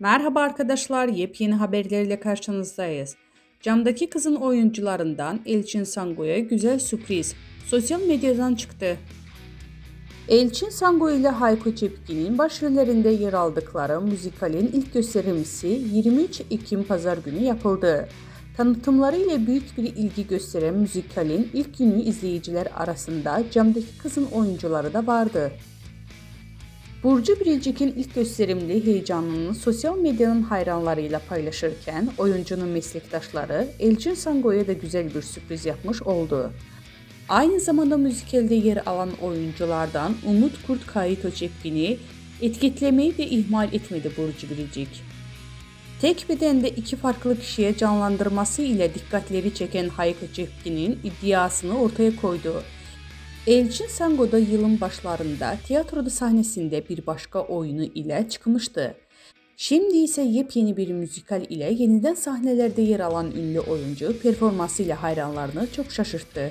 Merhaba arkadaşlar, yepyeni haberlerle karşınızdayız. Camdaki kızın oyuncularından Elçin Sango'ya güzel sürpriz. Sosyal medyadan çıktı. Elçin Sango ile Hayko Cepkin'in başrollerinde yer aldıkları müzikalin ilk gösterimisi 23 Ekim Pazar günü yapıldı. Tanıtımları ile büyük bir ilgi gösteren müzikalin ilk günü izleyiciler arasında camdaki kızın oyuncuları da vardı. Burcu Biricik'in ilk gösterimli heyecanını sosyal medyanın hayranlarıyla paylaşırken oyuncunun meslektaşları Elçin Sango'ya da güzel bir sürpriz yapmış oldu. Aynı zamanda müzikalde yer alan oyunculardan Umut Kurt Kayıto Cepkin'i etiketlemeyi de ihmal etmedi Burcu Biricik. Tek bedende iki farklı kişiye canlandırması ile dikkatleri çeken Hayko Cepkin'in iddiasını ortaya koydu. Elçin Sango da yılın başlarında tiyatroda sahnesinde bir başka oyunu ile çıkmıştı. Şimdi ise yepyeni bir müzikal ile yeniden sahnelerde yer alan ünlü oyuncu performansıyla hayranlarını çok şaşırttı.